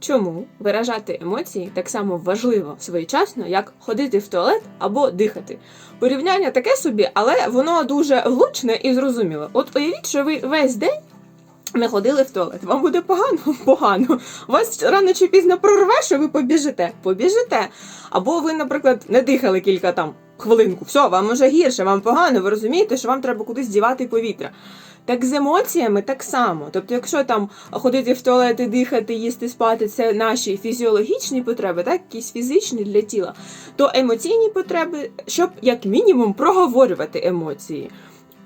Чому виражати емоції так само важливо своєчасно, як ходити в туалет або дихати? Порівняння таке собі, але воно дуже влучне і зрозуміле. От уявіть, що ви весь день не ходили в туалет. Вам буде погано? Погано. Вас рано чи пізно прорве, що ви побіжите? Побіжите. Або ви, наприклад, не дихали кілька там хвилинку. Все, вам уже гірше, вам погано, ви розумієте, що вам треба кудись дівати повітря. Так з емоціями так само. Тобто, якщо там ходити в туалет дихати, їсти, спати, це наші фізіологічні потреби, так, якісь фізичні для тіла, то емоційні потреби, щоб як мінімум проговорювати емоції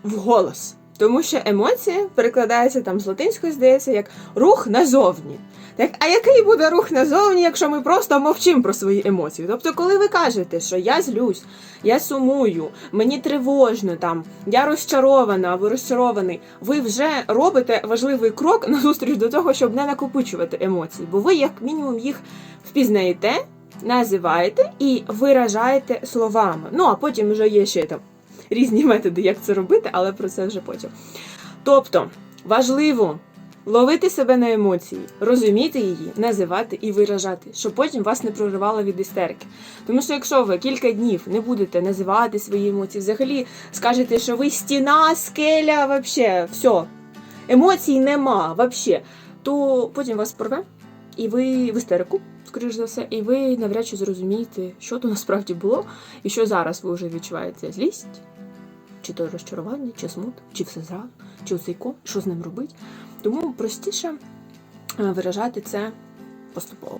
вголос. Тому що емоція перекладається там з латинської, здається, як рух назовні. Так, а який буде рух назовні, якщо ми просто мовчимо про свої емоції? Тобто, коли ви кажете, що я злюсь, я сумую, мені тривожно, там я розчарована або розчарований, ви вже робите важливий крок назустріч до того, щоб не накопичувати емоції, бо ви, як мінімум, їх впізнаєте, називаєте і виражаєте словами. Ну а потім вже є ще там різні методи, як це робити, але про це вже потім. Тобто важливо ловити себе на емоції, розуміти її, називати і виражати, щоб потім вас не проривало від істерики. Тому що якщо ви кілька днів не будете називати свої емоції, взагалі скажете, що ви стіна, скеля, вообще, все, емоцій нема, вообще, то потім вас порве, і ви в істерику, скоріш за все, і ви навряд чи зрозумієте, що то насправді було, і що зараз ви вже відчуваєте злість, чи то розчарування, чи смут, чи все зразу, чи оцей ком, що з ним робить. Тому простіше е, виражати це поступово.